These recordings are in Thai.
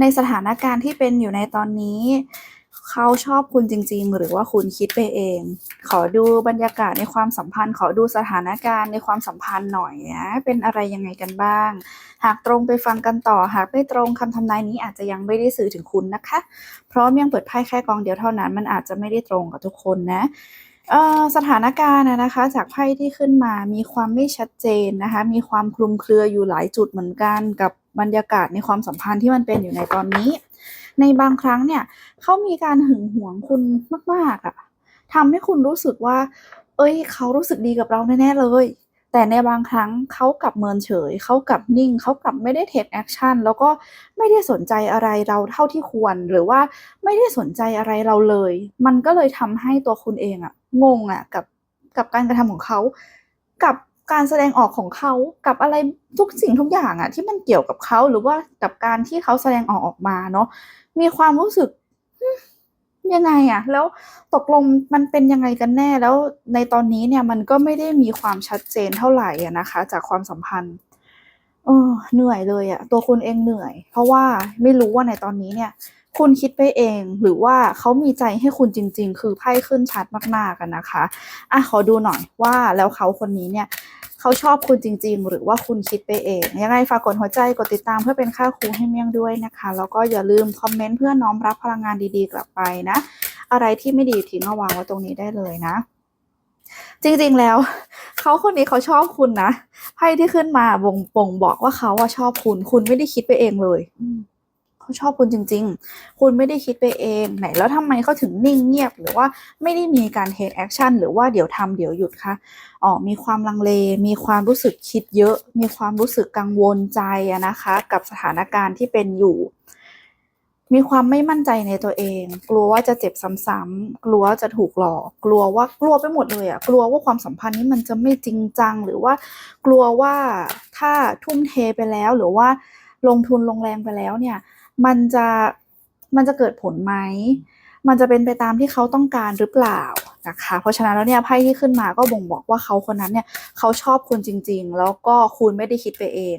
ในสถานการณ์ที่เป็นอยู่ในตอนนี้ เขาชอบคุณจริง ๆ หรือว่าคุณคิดไปเอง ขอดูบรรยากาศในความสัมพันธ์ ขอดูสถานการณ์ในความสัมพันธ์หน่อยนะเป็นอะไรยังไงกันบ้าง หากตรงไปฟังกันต่อ หากไม่ตรงคำทำนายนี้อาจจะยังไม่ได้สื่อถึงคุณนะคะ เพราะยังเปิดไพ่แค่กองเดียวเท่านั้น มันอาจจะไม่ได้ตรงกับทุกคนนะสถานการณ์นะคะ จากไพ่ที่ขึ้นมามีความไม่ชัดเจนนะคะ มีความคลุมเครืออยู่หลายจุดเหมือนกันกับ บรรยากาศในความสัมพันธ์ที่มันเป็นอยู่ในตอนนี้ ในบางครั้งเนี่ยเขามีการหึงหวงคุณมากๆอะทำให้คุณรู้สึกว่า เอ้ย เขารู้สึกดีกับเราแน่ๆเลย แต่ในบางครั้งเขากลับเมินเฉย เขากลับนิ่ง เขากลับไม่ได้เทคแอคชั่น แล้วก็ไม่ได้สนใจอะไรเราเท่าที่ควร หรือว่าไม่ได้สนใจอะไรเราเลย มันก็เลยทำให้ตัวคุณเองอะงงอะกับกับการกระทำของเขา กับ การแสดงออกของเขากับอะไรทุกสิ่งทุกอย่างอะที่มันเกี่ยวกับเขาหรือว่ากับการที่เขาแสดงออกออกมาเนาะมีความรู้สึกยังไงอะแล้วตกลงมันเป็นยังไงกันแน่แล้วในตอนนี้เนี่ยมันก็ไม่ได้มีความชัดเจนเท่าไหร่อะนะคะ จากความสัมพันธ์เออเหนื่อยเลยอะตัวคุณเองเหนื่อย เพราะว่าไม่รู้ว่าในตอนนี้เนี่ย คุณคิดไปเองหรือว่าเขามีใจให้คุณจริง ๆ คือไพ่ขึ้นชัดมากๆกันนะคะอะขอดูหน่อยว่าแล้วเขาคนนี้เนี่ย เขาชอบคุณจริง ๆ หรือว่าคุณคิดไปเอง ยังไงฝากกดหัวใจกดติดตามเพื่อเป็นค่าครูให้เมี่ยงด้วยนะคะ แล้วก็อย่าลืมคอมเมนต์เพื่อน้อมรับพลังงานดีๆ กลับไปนะ อะไรที่ไม่ดีทิ้งเอาวางไว้ตรงนี้ได้เลยนะ จริงๆแล้วเขาคนนี้เขาชอบคุณนะไพ่ที่ขึ้นมาบ่งบอกว่าเขาอะชอบคุณ คุณไม่ได้คิดไปเองเลยอื เขาชอบคุณจริง ๆ คุณไม่ได้คิดไปเองไหนแล้วทำไมเขาถึงนิ่งเงียบ หรือว่าไม่ได้มีการ take action หรือว่าเดี๋ยวทำเดี๋ยวหยุดคะอ๋อมีความลังเล มีความรู้สึกคิดเยอะ มีความรู้สึกกังวลใจนะคะ กับสถานการณ์ที่เป็นอยู่มีความไม่มั่นใจในตัวเอง กลัวว่าจะเจ็บซ้ำๆกลัวจะถูกหลอก กลัวว่ากลัวไปหมดเลยอะกลัวว่าความสัมพันธ์นี้มันจะไม่จริงจัง หรือว่ากลัวว่าถ้าทุ่มเทไปแล้วหรือว่า ลงทุนลงแรงไปแล้วเนี่ยมันจะมันจะเกิดผลไหม มันจะเป็นไปตามที่เขาต้องการหรือเปล่านะคะ เพราะฉะนั้นแล้วเนี่ยไพ่ที่ขึ้นมาก็บ่งบอกว่าเขาคนนั้นเนี่ยเขาชอบคุณจริง ๆ แล้วก็คุณไม่ได้คิดไปเอง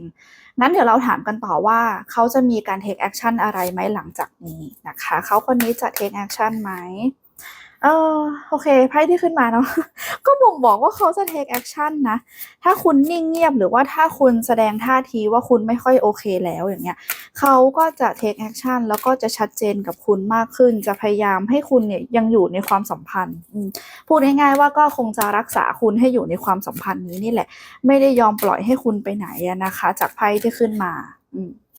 งั้นเดี๋ยวเราถามกันต่อว่าเขาจะมีการ take action อะไรไหมหลังจากนี้นะคะ เขาคนนี้จะ take action ไหม เออโอเคไพ่ที่ขึ้นมาเนาะก็บ่งบอกว่าเขาจะ take action นะ ถ้าคุณนิ่งเงียบหรือว่าถ้าคุณแสดงท่าทีว่าคุณไม่ค่อยโอเคแล้วอย่างเงี้ยเขาก็จะ take action แล้วก็จะชัดเจนกับคุณมากขึ้น จะพยายามให้คุณเนี่ยยังอยู่ในความสัมพันธ์พูดง่ายๆว่าก็คงจะรักษาคุณให้อยู่ในความสัมพันธ์นี้นี่แหละ ไม่ได้ยอมปล่อยให้คุณไปไหนนะคะ จากไพ่ที่ขึ้นมา อืม